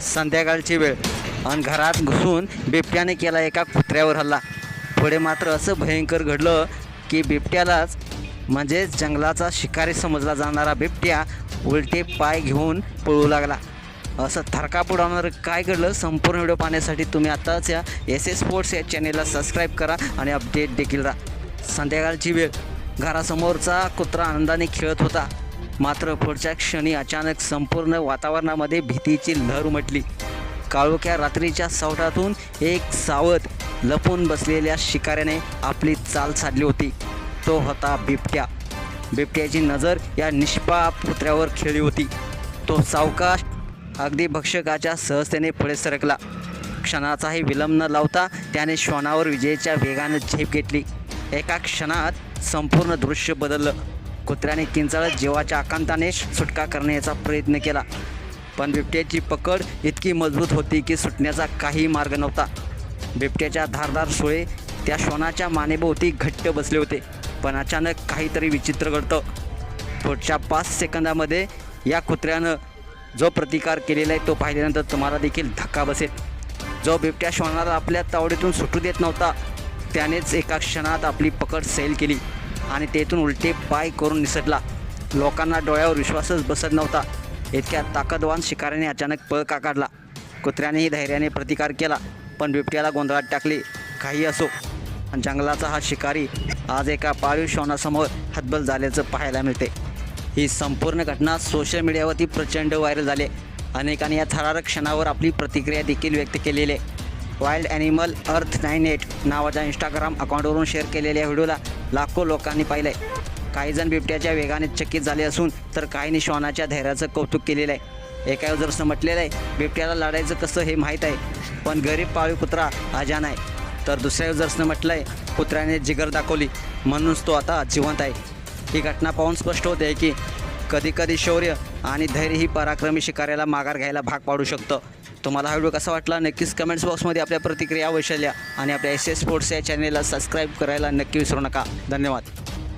संध्याकाळची वेळ. आणि घरात घुसून बिबट्याने केला एका कुत्र्यावर हल्ला. पुढे मात्र असं भयंकर घडलं की बिबट्यालाच म्हणजेच जंगलाचा शिकारी समजला जाणारा बिबट्या उलटे पाय घेऊन पळू लागला. असं थरकाप उडवणारं काय घडलं संपूर्ण व्हिडिओ पाहण्यासाठी तुम्ही आत्ताच या एस एस स्पोर्ट्स या चॅनेलला सबस्क्राईब करा आणि अपडेट देखील राहा. संध्याकाळची वेळ. घरासमोरचा कुत्रा आनंदाने खेळत होता. मात्र पुढच्या क्षणी अचानक संपूर्ण वातावरणामध्ये भीतीची लहर उमटली. काळोख्या रात्रीच्या सावटातून एक सावध लपून बसलेल्या शिकाऱ्याने आपली चाल साधली होती. तो होता बिबट्या. बिबट्याची नजर या निष्पाप कुत्र्यावर खेळली होती. तो सावकाश अगदी भक्षकाच्या सहजतेने पुढे सरकला. क्षणाचाही विलंब न लावता त्याने श्वानावर विजेच्या वेगानं झेप घेतली. एका क्षणात संपूर्ण दृश्य बदललं. कुत्र्याने किंचाळत जीवाच्या आकांताने सुटका करण्याचा प्रयत्न केला. पण बिबट्याची पकड इतकी मजबूत होती की सुटण्याचा काही मार्ग नव्हता. बिबट्याच्या धारदार सुळे त्या श्वानाच्या मानेभोवती घट्ट बसले होते पण अचानक काहीतरी विचित्र घडतं. पुढच्या पाच सेकंदामध्ये या कुत्र्यानं जो प्रतिकार केलेला आहे तो पाहिल्यानंतर तुम्हाला देखील धक्का बसेल. जो बिबट्या श्वानाला आपल्या तावडीतून सुटू देत नव्हता त्यानेच एका क्षणात आपली पकड सैल केली. आणि तेथून उलटे पाय करून निसटला. लोकांना डोळ्यावर विश्वासच बसत नव्हता. इतक्या ताकदवान शिकाऱ्याने अचानक पळ का काढला. कुत्र्यानेही धैर्याने प्रतिकार केला पण बिबट्याला गोंधळात टाकले. काही असो. जंगलाचा हा शिकारी आज एका पाळीव शोनासमोर हतबल झाल्याचं पाहायला मिळते. ही संपूर्ण घटना सोशल मीडियावरती प्रचंड व्हायरल झाली. अनेकांनी या थरारक क्षणावर आपली प्रतिक्रिया देखील व्यक्त केलेली आहे. Wild animal earth nine eight नावाच्या इंस्टाग्राम अकाउंटवरून शेअर केलेल्या व्हिडिओला लाखो लोकांनी पाहिलं आहे काही जण बिबट्याच्या वेगाने चकित झाले असून तर काहींनी श्वानाच्या धैर्याचं कौतुक केलेलं आहे. एका युजर्सनं म्हटलेलं आहे बिबट्याला लढायचं कसं हे माहीत आहे पण गरीब पाळीव कुत्रा अजान आहे. तर दुसऱ्या युजर्सनं म्हटलं आहे कुत्र्याने जिगर दाखवली म्हणूनच तो आता जिवंत आहे. ही घटना पाहून स्पष्ट होते की कधीकधी शौर्य आणि धैर्य ही पराक्रमी शिकाऱ्याला माघार घ्यायला भाग पाडू शकतं. तुम्हाला हा व्हिडिओ कसा वाटला? नक्कीच कमेंट्स बॉक्समध्ये आपल्या प्रतिक्रिया वैशल्या आणि आपल्या एस एस स्पोर्ट्स या चॅनेलला सबस्क्राईब करायला नक्की विसरू नका. धन्यवाद.